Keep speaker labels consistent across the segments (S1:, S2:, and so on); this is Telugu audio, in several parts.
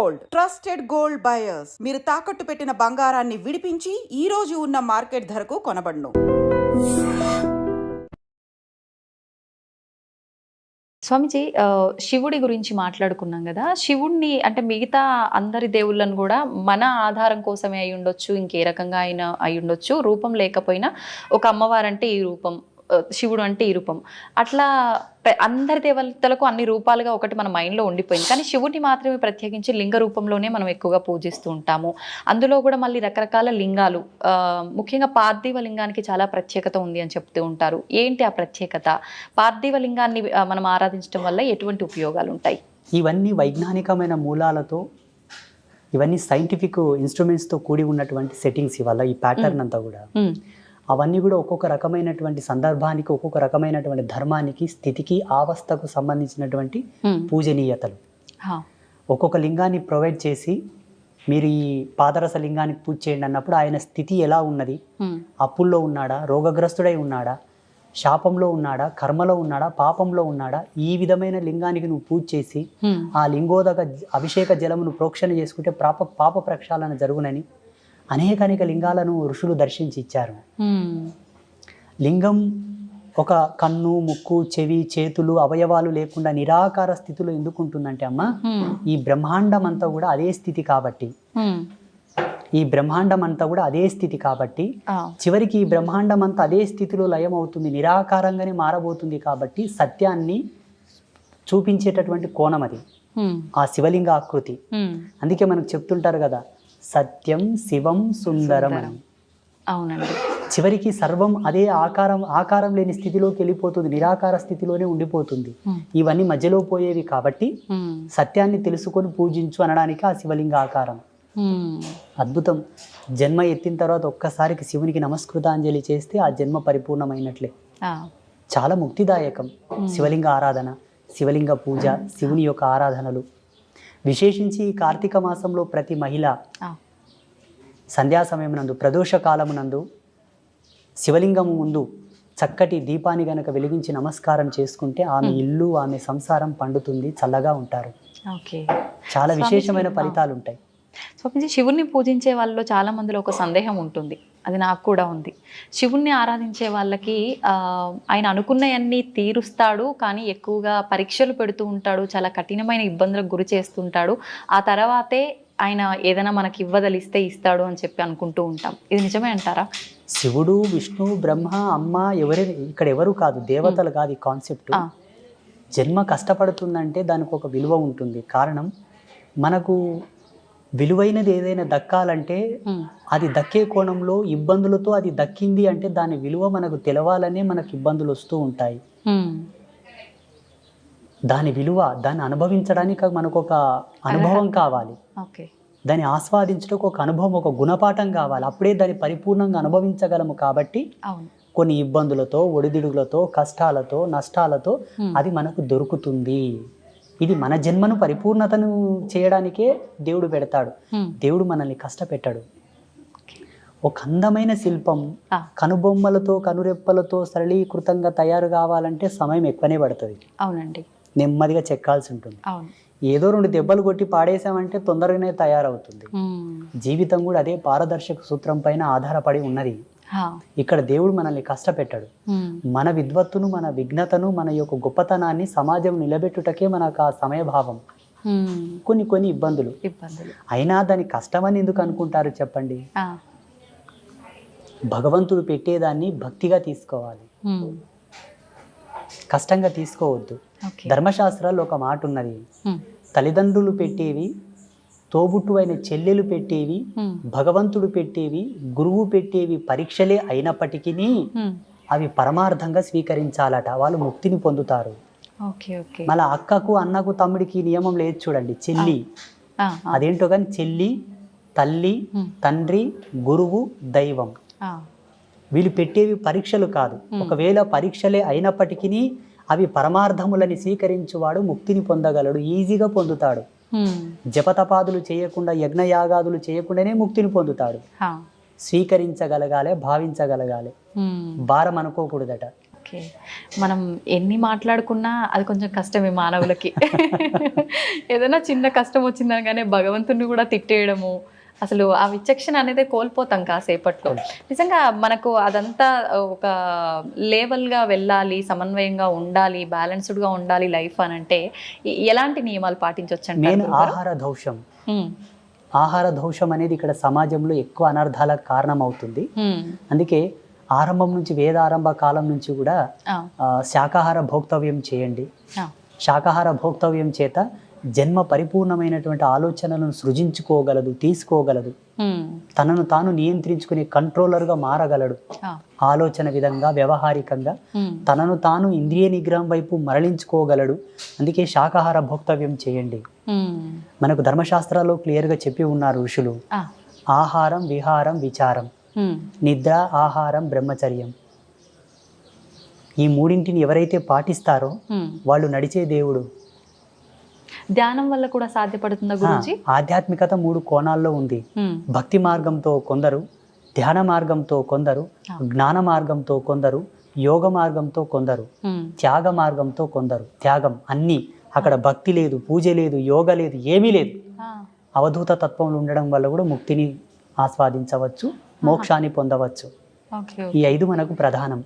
S1: గోల్డ్. Trusted gold buyers. మీరు తాకట్టు పెట్టిన బంగారాన్ని విడిపించి ఈ రోజు ఉన్న మార్కెట్ ధరకు కొనబడును.
S2: స్వామిజీ శివుడి గురించి మాట్లాడుకున్నాం కదా. శివుడిని అంటే మిగతా అందరి దేవుళ్ళను కూడా మన ఆధారం కోసమే అయి ఉండొచ్చు ఇంకే రకంగా అయినా అయి ఉండొచ్చు. రూపం లేకపోయినా ఒక అమ్మవారంటే ఈ రూపం. శివుడు అంటే ఈ రూపం. అట్లా అందరి దేవతలకు అన్ని రూపాలుగా ఒకటి మన మైండ్లో ఉండిపోయింది. కానీ శివుడిని మాత్రమే ప్రత్యేకించి లింగ రూపంలోనే మనం ఎక్కువగా పూజిస్తూ ఉంటాము. అందులో కూడా మళ్ళీ రకరకాల లింగాలు ముఖ్యంగా పార్థివ లింగానికి చాలా ప్రత్యేకత ఉంది అని చెప్తూ ఉంటారు. ఏంటి ఆ ప్రత్యేకత? పార్థివ లింగాన్ని మనం ఆరాధించడం వల్ల ఎటువంటి ఉపయోగాలు ఉంటాయి?
S3: ఇవన్నీ వైజ్ఞానికమైన మూలాలతో ఇవన్నీ సైంటిఫిక్ ఇన్స్ట్రుమెంట్స్తో కూడి ఉన్నటువంటి సెట్టింగ్స్ ఇవల్ల ఈ ప్యాటర్న్ అంతా కూడా? అవన్నీ కూడా ఒక్కొక్క రకమైనటువంటి సందర్భానికి ఒక్కొక్క రకమైనటువంటి ధర్మానికి స్థితికి ఆవస్థకు సంబంధించినటువంటి
S2: ఉమ్,
S3: పూజనీయతలు. ఒక్కొక్క లింగాన్ని ప్రొవైడ్ చేసి మీరు ఈ పాదరస లింగానికి పూజ చేయండి అన్నప్పుడు ఆయన స్థితి ఎలా ఉన్నది?
S2: ఉమ్,
S3: అప్పుల్లో ఉన్నాడా? రోగగ్రస్తుడై ఉన్నాడా? శాపంలో ఉన్నాడా? కర్మలో ఉన్నాడా? పాపంలో ఉన్నాడా? ఈ విధమైన లింగానికి నువ్వు పూజ చేసి
S2: ఉమ్,
S3: ఆ లింగోదక అభిషేక జలమును ప్రోక్షణ చేసుకుంటే పాప పాప ప్రక్షాళన జరుగునని అనేక అనేక లింగాలను ఋషులు దర్శించి ఇచ్చారు లింగం ఒక కన్ను ముక్కు చెవి చేతులు అవయవాలు లేకుండా నిరాకార స్థితిలో ఎందుకు ఉంటుందంటే అమ్మ ఈ బ్రహ్మాండం అంతా కూడా అదే స్థితి కాబట్టి. ఈ బ్రహ్మాండం అంతా కూడా అదే స్థితి కాబట్టి. చివరికి ఈ బ్రహ్మాండం అంతా అదే స్థితిలో లయం అవుతుంది నిరాకారంగానే మారబోతుంది కాబట్టి సత్యాన్ని చూపించేటటువంటి కోణం అది. ఆ శివలింగ ఆకృతి అందుకే మనకు చెప్తుంటారు కదా సత్యం శివం సుందరం. అని
S2: అవునండి.
S3: చివరికి సర్వం అదే ఆకారం ఆకారం లేని స్థితిలోకి వెళ్ళిపోతుంది నిరాకార స్థితిలోనే ఉండిపోతుంది. ఇవన్నీ మధ్యలో పోయేవి కాబట్టి సత్యాన్ని తెలుసుకొని పూజించు అనడానికి ఆ శివలింగ ఆకారం. అద్భుతం. జన్మ ఎత్తిన తర్వాత ఒక్కసారికి శివునికి నమస్కృతాంజలి చేస్తే ఆ జన్మ పరిపూర్ణమైనట్లే. చాలా ముక్తిదాయకం. శివలింగ ఆరాధన శివలింగ పూజ శివుని యొక్క ఆరాధనలు. విశేషించి ఈ కార్తీక మాసంలో ప్రతి మహిళ సంధ్యా సమయమునందు ప్రదోష కాలమునందు శివలింగము ముందు చక్కటి దీపాన్ని గనక వెలిగించి నమస్కారం చేసుకుంటే ఆమె ఇల్లు ఆమె సంసారం పండుతుంది చల్లగా ఉంటారు.
S2: ఓకే.
S3: చాలా విశేషమైన. ఫలితాలు ఉంటాయి
S2: స్వామిజీ శివుణ్ణి పూజించే వాళ్ళలో చాలా మందిలో ఒక సందేహం ఉంటుంది. అది నాకు కూడా ఉంది. శివుణ్ణి ఆరాధించే వాళ్ళకి ఆయన అనుకున్నవన్నీ తీరుస్తాడు కానీ ఎక్కువగా పరీక్షలు పెడుతూ ఉంటాడు చాలా కఠినమైన ఇబ్బందులకు గురి చేస్తుంటాడు. ఆ తర్వాతే ఆయన ఏదైనా మనకి ఇవ్వదలిస్తే ఇస్తాడు అని చెప్పి అనుకుంటూ ఉంటాం. ఇది నిజమే అంటారా?
S3: శివుడు విష్ణు బ్రహ్మ అమ్మ ఎవరి ఇక్కడ ఎవరు కాదు దేవతలు కాదు ఈ కాన్సెప్ట్ జన్మ కష్టపడుతుందంటే దానికి ఒక విలువ ఉంటుంది. కారణం మనకు విలువైనది ఏదైనా దక్కాలంటే అది దక్కే కోణంలో ఇబ్బందులతో అది దక్కింది అంటే దాని విలువ మనకు తెలవాలనే మనకు ఇబ్బందులు వస్తూ ఉంటాయి. దాని విలువ దాన్ని అనుభవించడానికి మనకు ఒక అనుభవం కావాలి. దాన్ని ఆస్వాదించడానికి ఒక అనుభవం ఒక గుణపాఠం కావాలి. అప్పుడే దాన్ని పరిపూర్ణంగా అనుభవించగలము కాబట్టి కొన్ని ఇబ్బందులతో ఒడిదుడుగులతో కష్టాలతో నష్టాలతో అది మనకు దొరుకుతుంది. ఇది మన జన్మను పరిపూర్ణతను చేయడానికే దేవుడు పెడతాడు. దేవుడు మనల్ని కష్టపెట్టాడు. ఒక అందమైన శిల్పం కనుబొమ్మలతో కనురెప్పలతో సరళీకృతంగా తయారు కావాలంటే సమయం ఎక్కువనే పడుతుంది.
S2: అవునండి.
S3: నెమ్మదిగా చెక్కాల్సి ఉంటుంది. ఏదో రెండు దెబ్బలు కొట్టి పాడేసామంటే తొందరగానే తయారవుతుంది. జీవితం కూడా అదే పారదర్శక సూత్రం పైన ఆధారపడి ఉన్నది. ఇక్కడ దేవుడు మనల్ని కష్టపెట్టాడు. మన విద్వత్తును మన విఘ్నతను మన యొక్క గొప్పతనాన్ని సమాజం నిలబెట్టుటకే మనకు ఆ సమయభావం. కొన్ని కొన్ని ఇబ్బందులు. అయినా దాని కష్టమని ఎందుకు అనుకుంటారు చెప్పండి? భగవంతుడు పెట్టేదాన్ని భక్తిగా తీసుకోవాలి. కష్టంగా తీసుకోవద్దు. ధర్మశాస్త్రాల్లో ఒక మాట ఉన్నది. తల్లిదండ్రులు పెట్టేవి తోబుట్టు అయిన చెల్లెలు పెట్టేవి భగవంతుడు పెట్టేవి గురువు పెట్టేవి పరీక్షలే అయినప్పటికీ అవి పరమార్థంగా స్వీకరించాలట. వాళ్ళు ముక్తిని పొందుతారు. మళ్ళీ అక్కకు అన్నకు తమ్ముడికి నియమం లేదు చూడండి. చెల్లి. అదేంటో కానీ చెల్లి తల్లి తండ్రి గురువు దైవం. వీళ్ళు పెట్టేవి పరీక్షలు కాదు. ఒకవేళ పరీక్షలే అయినప్పటికీ అవి పరమార్థములని స్వీకరించువాడు ముక్తిని పొందగలడు. ఈజీగా పొందుతాడు. జపతపాదులు చేయకుండా యజ్ఞయాగాదులు చేయకుండానే ముక్తిని పొందుతాడు స్వీకరించగలగాలి భావించగలగాలి. భారం అనుకోకూడదట.
S2: మనం ఎన్ని మాట్లాడుకున్నా అది కొంచెం కష్టమే మానవులకి. ఏదైనా చిన్న కష్టం వచ్చిందనగానే భగవంతుని కూడా తిట్టేయడము అసలు ఆ విచక్షణ అనేది కోల్పోతాం కాసేపట్లో. నిజంగా మనకు అదంతా ఒక లేవల్గా వెళ్ళాలి సమన్వయంగా ఉండాలి బ్యాలెన్స్డ్గా ఉండాలి లైఫ్ అని అంటే ఎలాంటి నియమాలు పాటించవచ్చు అంటారు
S3: ఆహార దోషం ఆహార దోషం అనేది ఇక్కడ సమాజంలో ఎక్కువ అనర్థాలకు కారణం అవుతుంది అందుకే ఆరంభం నుంచి వేదారంభ కాలం నుంచి కూడా శాకాహార భోక్తవ్యం చేయండి. శాకాహార భోక్తవ్యం చేత జన్మ పరిపూర్ణమైనటువంటి ఆలోచనలను సృజించుకోగలదు తీసుకోగలదు. తనను తాను నియంత్రించుకునే కంట్రోలర్గా మారగలడు. ఆలోచన విధంగా వ్యవహారికంగా తనను తాను ఇంద్రియ నిగ్రహం వైపు మరలించుకోగలడు. అందుకే శాకాహార భోక్తవ్యం చేయండి. మనకు ధర్మశాస్త్రాల్లో క్లియర్గా చెప్పి ఉన్నారు ఋషులు. ఆహారం విహారం విచారం. నిద్ర ఆహారం బ్రహ్మచర్యం. ఈ మూడింటిని ఎవరైతే పాటిస్తారో వాళ్ళు నడిచే దేవుడు.
S2: ధ్యానం వల్ల కూడా సాధ్యపడుతుందా గురించి
S3: ఆధ్యాత్మికత మూడు కోణాల్లో ఉంది. భక్తి మార్గంతో కొందరు ధ్యాన మార్గంతో కొందరు జ్ఞాన మార్గంతో కొందరు యోగ మార్గంతో కొందరు త్యాగ మార్గంతో కొందరు. త్యాగం అన్నీ అక్కడ భక్తి లేదు పూజ లేదు యోగ లేదు ఏమీ లేదు. అవధూత తత్వంలో ఉండడం వల్ల కూడా ముక్తిని ఆస్వాదించవచ్చు మోక్షాన్ని పొందవచ్చు. ఈ ఐదు మనకు ప్రధానం.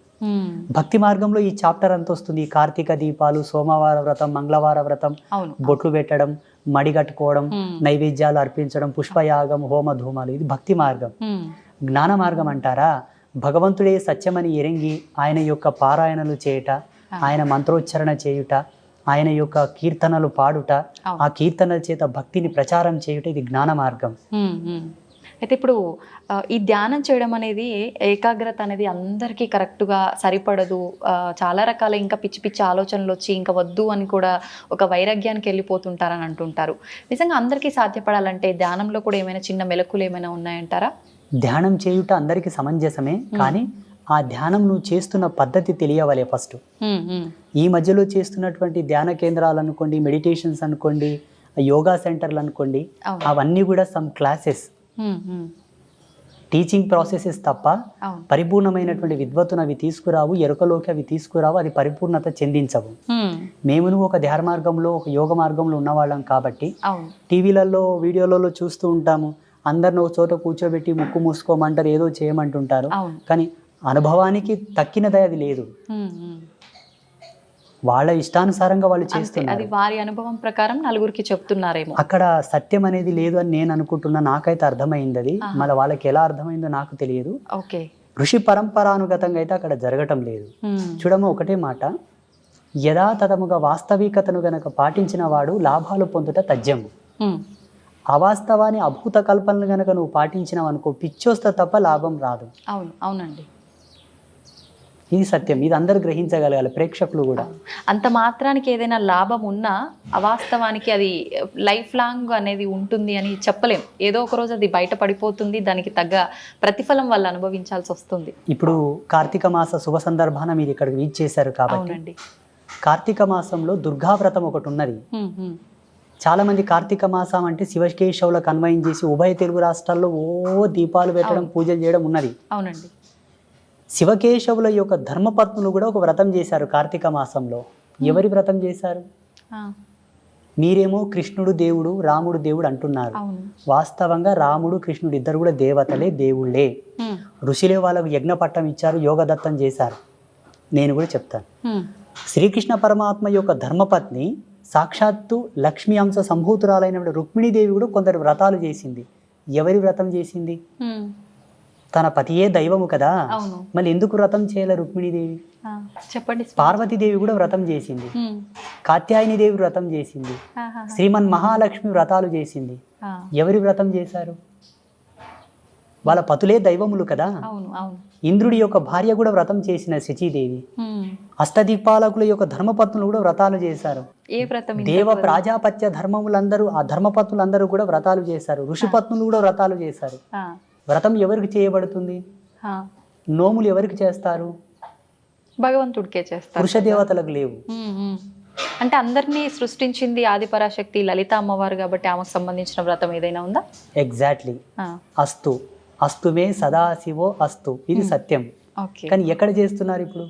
S3: భక్తి మార్గంలో ఈ చాప్టర్ అంత వస్తుంది. కార్తీక దీపాలు సోమవార వ్రతం మంగళవార వ్రతం బొట్లు పెట్టడం మడి కట్టుకోవడం. నైవేద్యాలు అర్పించడం పుష్పయాగం హోమ ధూమాలు. ఇది భక్తి మార్గం. జ్ఞాన మార్గం అంటారా? భగవంతుడే సత్యమని ఎరింగి ఆయన యొక్క పారాయణలు చేయుట ఆయన మంత్రోచ్చరణ చేయుట ఆయన యొక్క కీర్తనలు పాడుట. ఆ కీర్తనల చేత భక్తిని ప్రచారం చేయుట ఇది జ్ఞాన మార్గం.
S2: అయితే ఇప్పుడు ఈ ధ్యానం చేయడం అనేది ఏకాగ్రత అనేది అందరికీ కరెక్ట్గా సరిపడదు చాలా రకాల ఇంకా పిచ్చి పిచ్చి ఆలోచనలు వచ్చి ఇంకా వద్దు అని కూడా ఒక వైరాగ్యానికి వెళ్ళిపోతుంటారని అంటుంటారు నిజంగా అందరికీ సాధ్యపడాలంటే ధ్యానంలో కూడా ఏమైనా చిన్న మెలకులు ఏమైనా ఉన్నాయంటారా
S3: ధ్యానం చేయుట అందరికీ సమంజసమే కానీ ఆ ధ్యానం నువ్వు చేస్తున్న పద్ధతి తెలియవలే ఫస్ట్. ఈ మధ్యలో చేస్తున్నటువంటి ధ్యాన కేంద్రాలు అనుకోండి మెడిటేషన్స్ అనుకోండి యోగా సెంటర్లు అనుకోండి
S2: అవును.
S3: అవన్నీ కూడా సమ్ క్లాసెస్. టీచింగ్ ప్రాసెసెస్ తప్ప పరిపూర్ణమైనటువంటి విద్వత్తును అవి తీసుకురావు ఎరుకలోకి అవి తీసుకురావు అది పరిపూర్ణత చెందించవు.
S2: మ్మ్.
S3: ఒక ధ్యాన మార్గంలో ఒక యోగ మార్గంలో ఉన్నవాళ్ళం కాబట్టి టీవీలలో వీడియోలలో చూస్తూ ఉంటాము. అందరిని ఒక చోట కూర్చోబెట్టి ముక్కు మూసుకోమంటారు ఏదో చేయమంటుంటారు. కానీ అనుభవానికి తక్కినది అది లేదు. వాళ్ళ ఇష్టానుసారంగా వాళ్ళు
S2: అంతే అది వారి అనుభవం ప్రకారం నలుగురికి చెప్తున్నారేమో.
S3: అక్కడ సత్యం అనేది లేదు అని నేను అనుకుంటున్నా నాకైతే అర్థమైంది అది. మళ్ళీ వాళ్ళకి ఎలా అర్థమైందో నాకు తెలియదు.
S2: ఓకే.
S3: ఋషి పరంపరానుగతంగా అయితే అక్కడ జరగటం లేదు. చూడము ఒకటే మాట. యథాతథముగా వాస్తవికతను గనక పాటించిన వాడు లాభాలు పొందుట
S2: మ్మ్.
S3: అవాస్తవాన్ని అభూత కల్పనలు గనక నువ్వు పాటించినావు అనుకో పిచ్చోస్త తప్ప లాభం రాదు.
S2: అవును అవునండి.
S3: ఇది సత్యం ఇది అందరు గ్రహించగలగాలి ప్రేక్షకులు కూడా.
S2: అంత మాత్రానికి ఏదైనా లాభం ఉన్నా అవాస్తవానికి అది లైఫ్ లాంగ్ అనేది ఉంటుంది అని చెప్పలేం. ఏదో ఒక రోజు అది బయట పడిపోతుంది దానికి తగ్గ ప్రతిఫలం వాళ్ళు అనుభవించాల్సి వస్తుంది.
S3: ఇప్పుడు కార్తీక మాస శుభ సందర్భాన మీరు ఇక్కడికి వీచ్ చేశారు కాబట్టి కార్తీక మాసంలో దుర్గావ్రతం ఒకటి ఉన్నది. చాలా మంది కార్తీక మాసం అంటే శివకేశవులకు అన్వయం చేసి ఉభయ తెలుగు రాష్ట్రాల్లో ఓ దీపాలు పెట్టడం పూజలు చేయడం ఉన్నది.
S2: అవునండి.
S3: శివకేశవుల యొక్క ధర్మపత్నులు కూడా ఒక వ్రతం చేశారు కార్తీక మాసంలో. ఎవరి వ్రతం చేశారు? మీరేమో కృష్ణుడు దేవుడు రాముడు దేవుడు అంటున్నారు. వాస్తవంగా రాముడు కృష్ణుడు ఇద్దరు కూడా దేవతలే దేవుళ్ళే. ఋషులే వాళ్ళకు యజ్ఞపట్టం ఇచ్చారు యోగదత్తం చేశారు. నేను కూడా చెప్తాను. శ్రీకృష్ణ పరమాత్మ యొక్క ధర్మపత్ని సాక్షాత్తు లక్ష్మీ అంశ సంభూతురాలైన రుక్మిణీదేవి కూడా కొందరు వ్రతాలు చేసింది. ఎవరి వ్రతం చేసింది. తన పతియే దైవము కదా? మళ్ళీ ఎందుకు వ్రతం చేయలే రుక్మిణీదేవి?
S2: చెప్పండి
S3: పార్వతీదేవి కూడా వ్రతం చేసింది. కాత్యాయని దేవి వ్రతం చేసింది. శ్రీమన్ మహాలక్ష్మి వ్రతాలు చేసింది. ఎవరి వ్రతం చేశారు? వాళ్ళ పతులే దైవములు కదా? ఇంద్రుడి యొక్క భార్య కూడా వ్రతం చేసిన శచీదేవి.
S2: హ్మ్.
S3: అష్టదిక్పాలకుల యొక్క ధర్మపత్నులు కూడా వ్రతాలు చేశారు. దేవ? ప్రాజాపత్య ధర్మములందరూ ఆ ధర్మపత్నులందరూ కూడా వ్రతాలు చేశారు. ఋషిపత్నులు కూడా వ్రతాలు చేశారు. వ్రతం ఎవరికి చేయబడుతుంది. నోములు ఎవరికి చేస్తారు?
S2: భగవంతుడికే చేస్తారు
S3: పురుష దేవతలకు లేవు.
S2: అంటే అందరినీ సృష్టించింది ఆదిపరాశక్తి లలిత అమ్మవారు కాబట్టి ఆమెకు సంబంధించిన వ్రతం ఏదైనా ఉందా?
S3: ఎగ్జాక్ట్లీ అస్తు. అస్తుమే సదాశివో అస్తు. ఇది సత్యం. కానీ ఎక్కడ చేస్తున్నారు ఇప్పుడు?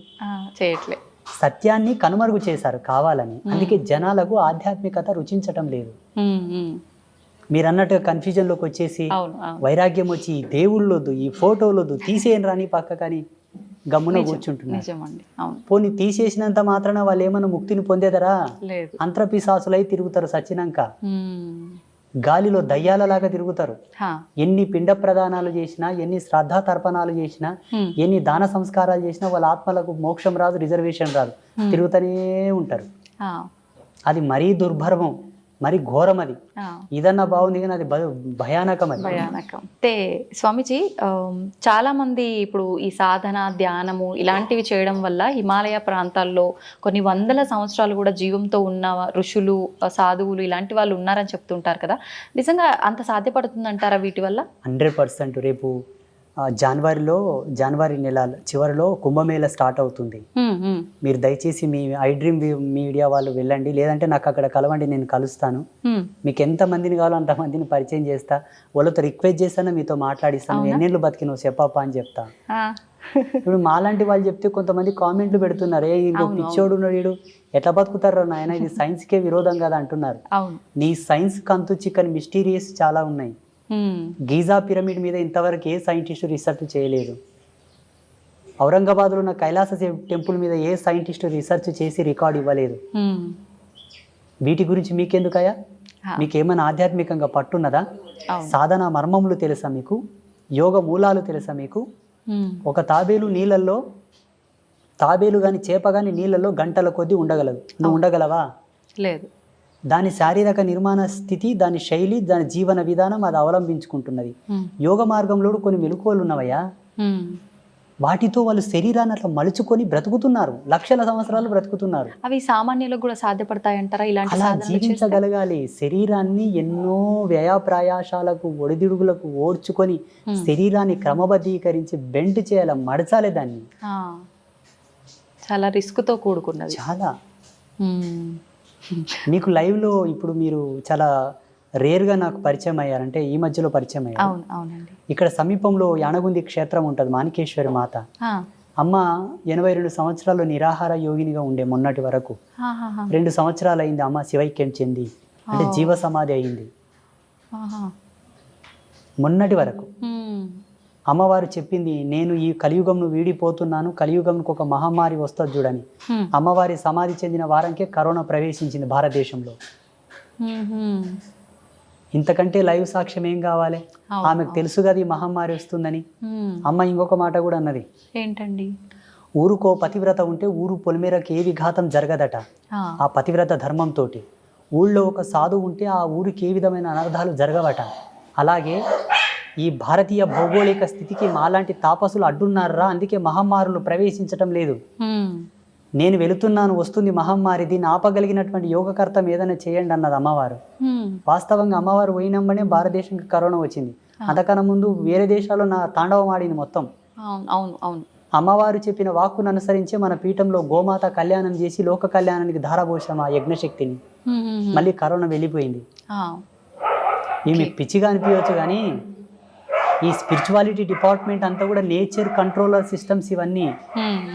S2: చేయట్లే.
S3: సత్యాన్ని కనుమరుగు చేశారు కావాలని. అందుకే జనాలకు ఆధ్యాత్మికత రుచించటం లేదు. మీరు అన్నట్టుగా కన్ఫ్యూజన్లోకి వచ్చేసి వైరాగ్యం వచ్చి ఈ దేవుళ్ళొద్దు ఈ ఫోటోలొద్దు తీసేయని రాని పక్క కానీ గమ్మున కూర్చుంటున్నారు. పోనీ తీసేసినంత మాత్రాన వాళ్ళు ఏమైనా ముక్తిని పొందేదరా? అంత్రపిశాసులై తిరుగుతారు సచ్చినాక. గాలిలో దయ్యాలలాగా తిరుగుతారు.
S2: హా.
S3: ఎన్ని పిండ ప్రదానాలు చేసినా ఎన్ని శ్రద్ధా తర్పణాలు చేసినా. ఎన్ని దాన సంస్కారాలు చేసినా వాళ్ళ ఆత్మలకు మోక్షం రాదు రిజర్వేషన్ రాదు. తిరుగుతూనే ఉంటారు. అది మరీ దుర్భర్మం. మరీ ఘోరం అది. ఇదన్నా బాగుంది కానీ అది భయానకం అది
S2: భయానకం. అయితే స్వామీజీ చాలా మంది ఇప్పుడు ఈ సాధన ధ్యానము ఇలాంటివి చేయడం వల్ల హిమాలయ ప్రాంతాల్లో కొన్ని వందల సంవత్సరాలు కూడా జీవంతో ఉన్న ఋషులు సాధువులు ఇలాంటి వాళ్ళు ఉన్నారని చెప్తుంటారు కదా. నిజంగా అంత సాధ్యపడుతుందంటారా వీటి వల్ల?
S3: హండ్రెడ్ పర్సెంట్ రేపు జనవరిలో జనవరి నెల చివరిలో కుంభమేళ స్టార్ట్ అవుతుంది. మీరు దయచేసి మీ ఐ డ్రీమ్ మీడియా వాళ్ళు వెళ్ళండి. లేదంటే నాకు అక్కడ కలవండి నేను కలుస్తాను. మీకు ఎంత మందిని కావాలో అంతమందిని పరిచయం చేస్తా. వాళ్ళతో రిక్వెస్ట్ చేస్తాను మీతో మాట్లాడిస్తాను. ఎన్నేళ్ళు బతికినావు చెప్పప్పా అని చెప్తా. ఇప్పుడు మాలాంటి వాళ్ళు చెప్తే కొంతమంది కామెంట్లు పెడుతున్నారు. ఏ ఇంకో పిచ్చోడు ఉన్నాడు వీడు. ఎట్లా బతుకుతారు నాయన? ఇది సైన్స్కే విరోధం కదా అంటున్నారు. నీ సైన్స్ కంతు చిక్కని మిస్టీరియస్ చాలా ఉన్నాయి. గీజా పిరమిడ్ మీద ఇంతవరకు ఏ సైంటిస్టు రీసెర్చ్ చేయలేదు. ఔరంగాబాద్లో ఉన్న కైలాస టెంపుల్ మీద ఏ సైంటిస్టు రీసెర్చ్ చేసి రికార్డ్ ఇవ్వలేదు.
S2: ఉమ్.
S3: వీటి గురించి మీకెందుకయ్యా?
S2: ఆ,
S3: మీకు ఏమైనా ఆధ్యాత్మికంగా పట్టున్నదా? సాధన మర్మములు తెలుసా మీకు? యోగ మూలాలు తెలుసా మీకు?
S2: ఉమ్,
S3: ఒక తాబేలు నీళ్ళల్లో తాబేలు కానీ చేప కానీ నీళ్ళల్లో గంటల కొద్దీ ఉండగలదు. నువ్వు ఉండగలవా?
S2: లేదు.
S3: దాని శారీరక నిర్మాణ స్థితి దాని శైలి దాని జీవన విధానం అది అవలంబించుకుంటున్నది. యోగ మార్గంలో కొన్ని మెలకువలు ఉన్నవయ్యా. వాటితో వాళ్ళు శరీరాన్ని అట్లా మలుచుకొని బ్రతుకుతున్నారు. లక్షల సంవత్సరాలు బ్రతుకుతున్నారు.
S2: అవి సామాన్యులకు కూడా సాధ్యపడతాయంటారా? ఇలాంటి
S3: అలా? జీవించగలగాలి. శరీరాన్ని ఎన్నో వ్యయప్రయాసాలకు ఒడిదుడుగులకు ఓడ్చుకొని శరీరాన్ని క్రమబద్ధీకరించి బెండ్ చేయాలి? మడచాలి దాన్ని.
S2: చాలా రిస్క్తో కూడుకున్నది.
S3: చాలా. మీకు లైవ్లో ఇప్పుడు మీరు చాలా రేర్గా నాకు పరిచయం అయ్యారంటే ఈ మధ్యలో పరిచయం అయ్యారు.
S2: అవును అవునండి.
S3: ఇక్కడ సమీపంలో యానగుంది క్షేత్రం ఉంటుంది మాణికేశ్వరి మాత. అమ్మ ఎనభై రెండు సంవత్సరాలు నిరాహార యోగినిగా ఉండే మొన్నటి వరకు. రెండు సంవత్సరాలు అయింది అమ్మ శివైక్యం చెంది. అంటే జీవ సమాధి అయింది. మొన్నటి వరకు. అమ్మవారు చెప్పింది నేను ఈ కలియుగంను వీడిపోతున్నాను కలియుగంకు ఒక మహమ్మారి వస్తుంది చూడని. అమ్మవారి సమాధి చెందిన వారంకే కరోనా ప్రవేశించింది భారతదేశంలో. ఇంతకంటే లైవ్ సాక్ష్యం ఏం కావాలి? ఆమెకు తెలుసు కదా ఈ మహమ్మారి వస్తుందని. అమ్మ ఇంకొక మాట కూడా అన్నది.
S2: ఏంటండి?
S3: ఊరుకో పతివ్రత ఉంటే ఊరు పొలిమేరకు ఏ విఘాతం జరగదట.
S2: ఆ,
S3: ఆ పతివ్రత ధర్మంతో ఊళ్ళో ఒక సాధువు ఉంటే ఆ ఊరికి ఏ విధమైన అనర్థాలు జరగవట. అలాగే ఈ భారతీయ భౌగోళిక స్థితికి మాలాంటి తాపసులు అడ్డున్నారా? అందుకే మహమ్మారులు ప్రవేశించటం లేదు. నేను వెళుతున్నాను వస్తుంది మహమ్మారి దీన్ని ఆపగలిగినటువంటి యోగకర్తం ఏదైనా చేయండి అన్నది అమ్మవారు. వాస్తవంగా అమ్మవారు పోయినమ్మనే భారతదేశంకి కరోనా వచ్చింది. అంతకన్నా ముందు వేరే దేశాల్లో నా తాండవం ఆడింది మొత్తం.
S2: అవును
S3: అమ్మవారు చెప్పిన వాక్కును అనుసరించి మన పీఠంలో గోమాత కళ్యాణం చేసి లోక కళ్యాణానికి ధారపోసాం ఆ యజ్ఞశక్తిని. మళ్ళీ కరోనా వెళ్ళిపోయింది. ఈమె పిచ్చిగా అనిపించవచ్చు కానీ ఈ స్పిరిచువాలిటీ డిపార్ట్మెంట్ అంతా కూడా నేచర్ కంట్రోలర్ సిస్టమ్స్ ఇవన్నీ.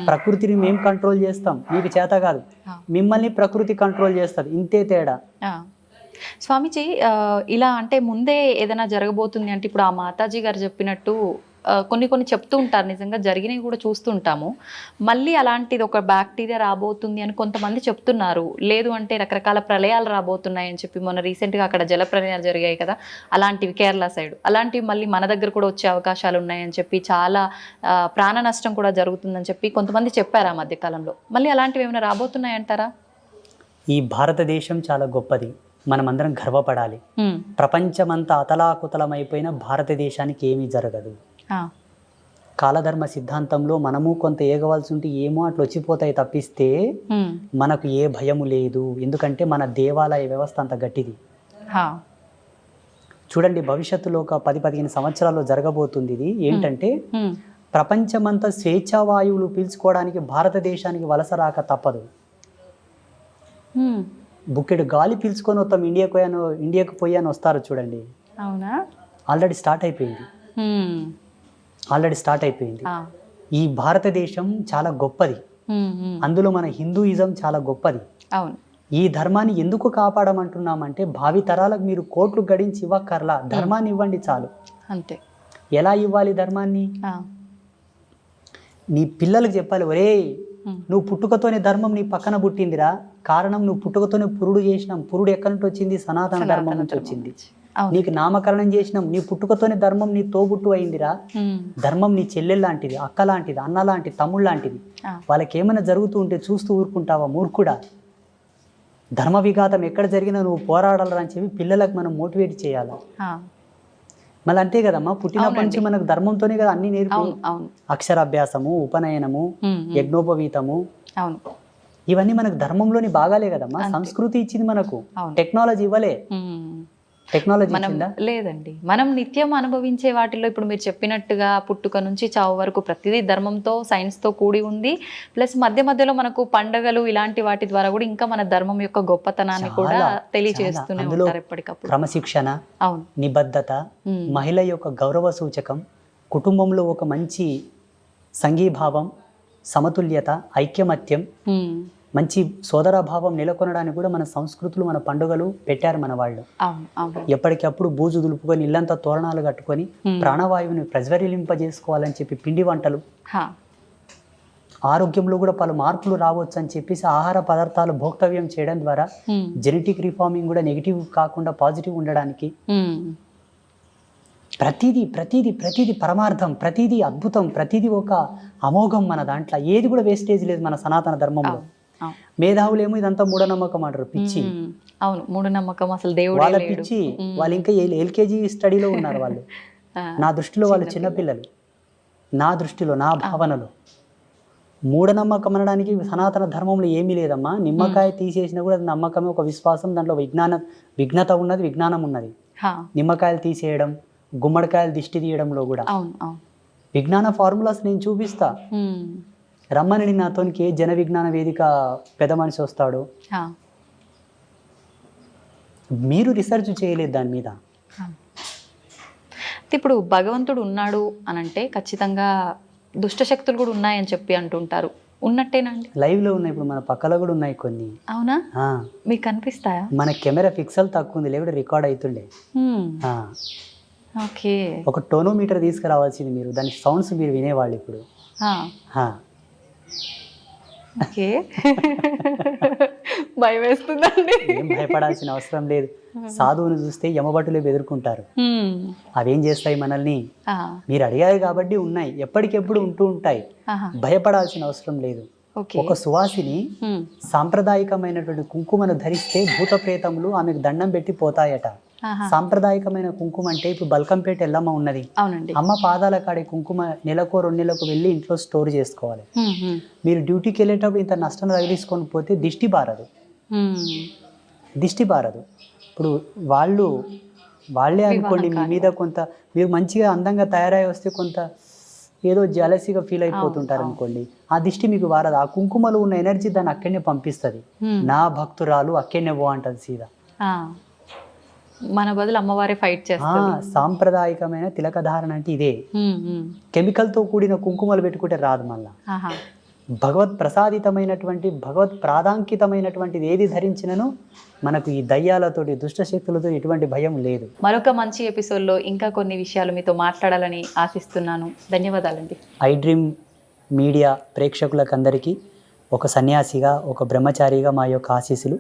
S3: ప్రకృతిని మేము కంట్రోల్ చేస్తాం మీకు చేత కాదు. మిమ్మల్ని ప్రకృతి కంట్రోల్ చేస్తుంది ఇంతే తేడా.
S2: స్వామీజీ ఇలా అంటే ముందే ఏదైనా జరగబోతుంది అంటే ఇప్పుడు ఆ మాతాజీ గారు చెప్పినట్టు కొన్ని కొన్ని చెప్తూ ఉంటారు. నిజంగా జరిగినవి కూడా చూస్తుంటాము మళ్ళీ అలాంటిది ఒక బ్యాక్టీరియా రాబోతుంది అని కొంతమంది చెప్తున్నారు. లేదు అంటే రకరకాల ప్రళయాలు రాబోతున్నాయి అని చెప్పి మొన్న రీసెంట్గా అక్కడ జల ప్రళయాలు జరిగాయి కదా అలాంటివి కేరళ సైడ్. అలాంటివి మళ్ళీ మన దగ్గర కూడా వచ్చే అవకాశాలు ఉన్నాయని చెప్పి చాలా ప్రాణ నష్టం కూడా జరుగుతుందని చెప్పి కొంతమంది చెప్పారు ఆ మధ్య కాలంలో. మళ్ళీ అలాంటివి ఏమైనా రాబోతున్నాయంటారా
S3: ఈ భారతదేశం చాలా గొప్పది. మనమందరం గర్వపడాలి. ప్రపంచమంతా అతలాకుతలమైపోయిన భారతదేశానికి ఏమీ జరగదు. కాలధర్మ సిద్ధాంతంలో మనము కొంత ఏగవలసి ఉంటే ఏమో అట్లా వచ్చిపోతాయి తప్పిస్తే మనకు ఏ భయము లేదు. ఎందుకంటే మన దేవాలయ వ్యవస్థ అంత గట్టిది. చూడండి భవిష్యత్తులో ఒక పది పదిహేను సంవత్సరాల్లో జరగబోతుంది ఇది. ఏంటంటే. ప్రపంచమంతా స్వేచ్ఛావాయువులు పీల్చుకోవడానికి భారతదేశానికి వలస రాక తప్పదు. బుక్కెడు గాలి పీల్చుకొని వస్తాం ఇండియాకు పోయాను ఇండియాకు పోయాను వస్తారు చూడండి.
S2: అవునా?
S3: ఆల్రెడీ స్టార్ట్ అయిపోయింది. ఆల్రెడీ స్టార్ట్ అయిపోయింది. ఈ భారతదేశం చాలా గొప్పది. అందులో మన హిందూయిజం చాలా గొప్పది.
S2: అవును.
S3: ఈ ధర్మాన్ని ఎందుకు కాపాడమంటున్నామంటే భావి తరాలకు మీరు కోట్లు గడించి ఇవ్వక్కర్లా. ధర్మాన్ని ఇవ్వండి చాలు.
S2: అంతే.
S3: ఎలా ఇవ్వాలి ధర్మాన్ని? నీ పిల్లలకు చెప్పాలి ఒరే. నువ్వు పుట్టుకతోనే ధర్మం నీ పక్కన పుట్టిందిరా. కారణం నువ్వు పుట్టుకతోనే పురుడు చేసినాం. పురుడు ఎక్కడి నుంచి వచ్చింది? సనాతన ధర్మం నుంచి వచ్చింది. నీకు నామకరణం చేసినాం నీ పుట్టుకతోనే ధర్మం నీ తోబుట్టు అయిందిరా. ధర్మం నీ చెల్లెలు లాంటిది అక్క లాంటిది అన్న లాంటిది తమ్ముడు లాంటిది. వాళ్ళకి ఏమైనా జరుగుతూ ఉంటే చూస్తూ ఊరుకుంటావా మూర్ఖుడా? ధర్మ విఘాతం ఎక్కడ జరిగినా నువ్వు పోరాడాలని అని చెప్పి పిల్లలకు మనం మోటివేట్ చేయాలి? మళ్ళీ అంతే కదమ్మా పుట్టినప్పటి నుంచి మనకు ధర్మంతోనే కదా అన్ని నేర్పి అక్షరాభ్యాసము ఉపనయనము. యజ్ఞోపవీతము.
S2: అవును.
S3: ఇవన్నీ మనకు ధర్మంలోని భాగాలే కదమ్మా సంస్కృతి ఇచ్చింది మనకు. టెక్నాలజీ ఇవ్వలే. టెక్నాలజీ
S2: మనం లేదండి. మనం నిత్యం అనుభవించే వాటిలో ఇప్పుడు మీరు చెప్పినట్టుగా పుట్టుక నుంచి చావు వరకు ప్రతిదీ ధర్మంతో సైన్స్తో కూడి ఉంది. ప్లస్ మధ్య మధ్యలో మనకు పండగలు ఇలాంటి వాటి ద్వారా కూడా ఇంకా మన ధర్మం యొక్క గొప్పతనాన్ని కూడా తెలియజేస్తూనే ఉంటారు ఎప్పటికప్పుడు.
S3: క్రమశిక్షణ
S2: అవును.
S3: నిబద్ధత మహిళ యొక్క గౌరవ సూచకం కుటుంబంలో ఒక మంచి సంఘీభావం సమతుల్యత ఐక్యమత్యం మంచి సోదరభావం నెలకొనడానికి కూడా మన సంస్కృతులు మన పండుగలు పెట్టారు మన వాళ్ళు. ఎప్పటికప్పుడు బూజు దులుపుకొని ఇల్లంతా తోరణాలు కట్టుకొని. ప్రాణవాయువుని ప్రజ్వరిలింపజేసుకోవాలని చెప్పి పిండి వంటలు. ఆరోగ్యంలో కూడా పలు మార్పులు రావచ్చు అని చెప్పేసి ఆహార పదార్థాలు భోక్తవ్యం చేయడం ద్వారా జెనెటిక్ రిఫార్మింగ్ కూడా నెగిటివ్ కాకుండా పాజిటివ్ ఉండడానికి ప్రతిదీ ప్రతిదీ ప్రతిదీ పరమార్థం ప్రతిదీ అద్భుతం ప్రతిదీ ఒక అమోఘం మన దాంట్లో. ఏది కూడా వేస్టేజ్ లేదు మన సనాతన ధర్మంలో. మేధావులేమో ఇదంతా మూఢనమ్మకం అంటారు పిచ్చి.
S2: అవును మూఢనమ్మకం అసలు దేవుడే
S3: వాళ్ళ పిచ్చి వాళ్ళు ఇంకా ఎల్కేజీ స్టడీలో ఉన్నారు వాళ్ళు. నా దృష్టిలో వాళ్ళు చిన్నపిల్లలు నా దృష్టిలో నా భావనలో. మూఢనమ్మకం అనడానికి సనాతన ధర్మంలో ఏమీ లేదమ్మా. నిమ్మకాయ తీసేసినా కూడా అది నమ్మకమే ఒక విశ్వాసం. దాంట్లో విజ్ఞాన విఘ్నత ఉన్నది విజ్ఞానం ఉన్నది. నిమ్మకాయలు తీసేయడం గుమ్మడికాయలు దిష్టి తీయడంలో కూడా. విజ్ఞాన ఫార్ములాస్ నేను చూపిస్తా. రమ్మని నాతోనికి ఏ జన విజ్ఞాన వేదిక పెద్ద మనిషి వస్తాడు. మీరు రీసెర్చ్ చేయలేదు దాని మీద?
S2: ఇప్పుడు భగవంతుడు ఉన్నాడు అని అంటే ఖచ్చితంగా దుష్ట శక్తులు కూడా ఉన్నాయని చెప్పి అంటుంటారు. ఉన్నట్టేనా అండి?
S3: లైవ్లో ఉన్నాయి ఇప్పుడు మన పక్కలో కూడా ఉన్నాయి కొన్ని.
S2: అవునా? మీకు కనిపిస్తాయా?
S3: మన కెమెరా పిక్సెల్ తక్కువ ఉంది లేకపోతే రికార్డ్ అవుతుండే
S2: ఓకే.
S3: ఒక టోనోమీటర్ తీసుకురావాల్సింది మీరు దాని సౌండ్స్ మీరు వినేవాళ్ళు ఇప్పుడు.
S2: ఓకే. భయం వేస్తుందండి
S3: ఏం భయపడాల్సిన అవసరం లేదు. సాధువుని చూస్తే యమభటులే బెదురుకుంటారు.
S2: హ్మ్,
S3: అవేం చేస్తాయి మనల్ని? మీరు అడిగారు కాబట్టి ఉన్నాయి. ఎప్పటికెప్పుడు ఉంటూ ఉంటాయి. భయపడాల్సిన అవసరం లేదు. ఒక సువాసిని సాంప్రదాయకమైనటువంటి కుంకుమను ధరిస్తే భూత ప్రేతములు ఆమెకు దండం పెట్టి పోతాయట. సాంప్రదాయకమైన కుంకుమ అంటే ఇప్పుడు బల్కంపేట ఎల్లమ్మ ఉన్నది.
S2: అవునండి.
S3: అమ్మ పాదాల కాడే కుంకుమ నెలకో రెండు నెలలకు వెళ్ళి ఇంట్లో స్టోర్ చేసుకోవాలి. మీరు డ్యూటీకి వెళ్ళేటప్పుడు ఇంత నష్టం తగిలించుకొని పోతే దిష్టి బారదు. దిష్టి బారదు. ఇప్పుడు వాళ్ళు వాళ్ళే అనుకోండి మీ మీద కొంత మీరు మంచిగా అందంగా తయారై వస్తే కొంత ఏదో జలసిగా ఫీల్ అయిపోతుంటారు అనుకోండి. ఆ దిష్టి మీకు వారదు ఆ కుంకుమలో ఉన్న ఎనర్జీ దాన్ని అక్కడనే పంపిస్తుంది. నా భక్తురాలు అక్కడనే పో అంటది సీదా
S2: మన బదులు అమ్మవారే ఫైట్ చేస్తారు
S3: సాంప్రదాయకమైన తిలకధారణ అంటే ఇదే.
S2: హ్మ్,
S3: కెమికల్తో కూడిన కుంకుమలు పెట్టుకుంటే రాదు మళ్ళా. భగవత్ ప్రసాదితమైనటువంటి భగవత్ ప్రాధాంకితమైనటువంటిది ఏది ధరించినను మనకు ఈ దయ్యాలతోటి దుష్ట శక్తులతో ఎటువంటి భయం లేదు.
S2: మరొక మంచి ఎపిసోడ్లో ఇంకా కొన్ని విషయాలు మీతో మాట్లాడాలని ఆశిస్తున్నాను. ధన్యవాదాలండి.
S3: ఐ డ్రీమ్ మీడియా ప్రేక్షకులకందరికీ ఒక సన్యాసిగా ఒక బ్రహ్మచారిగా మా యొక్క ఆశీస్సులు.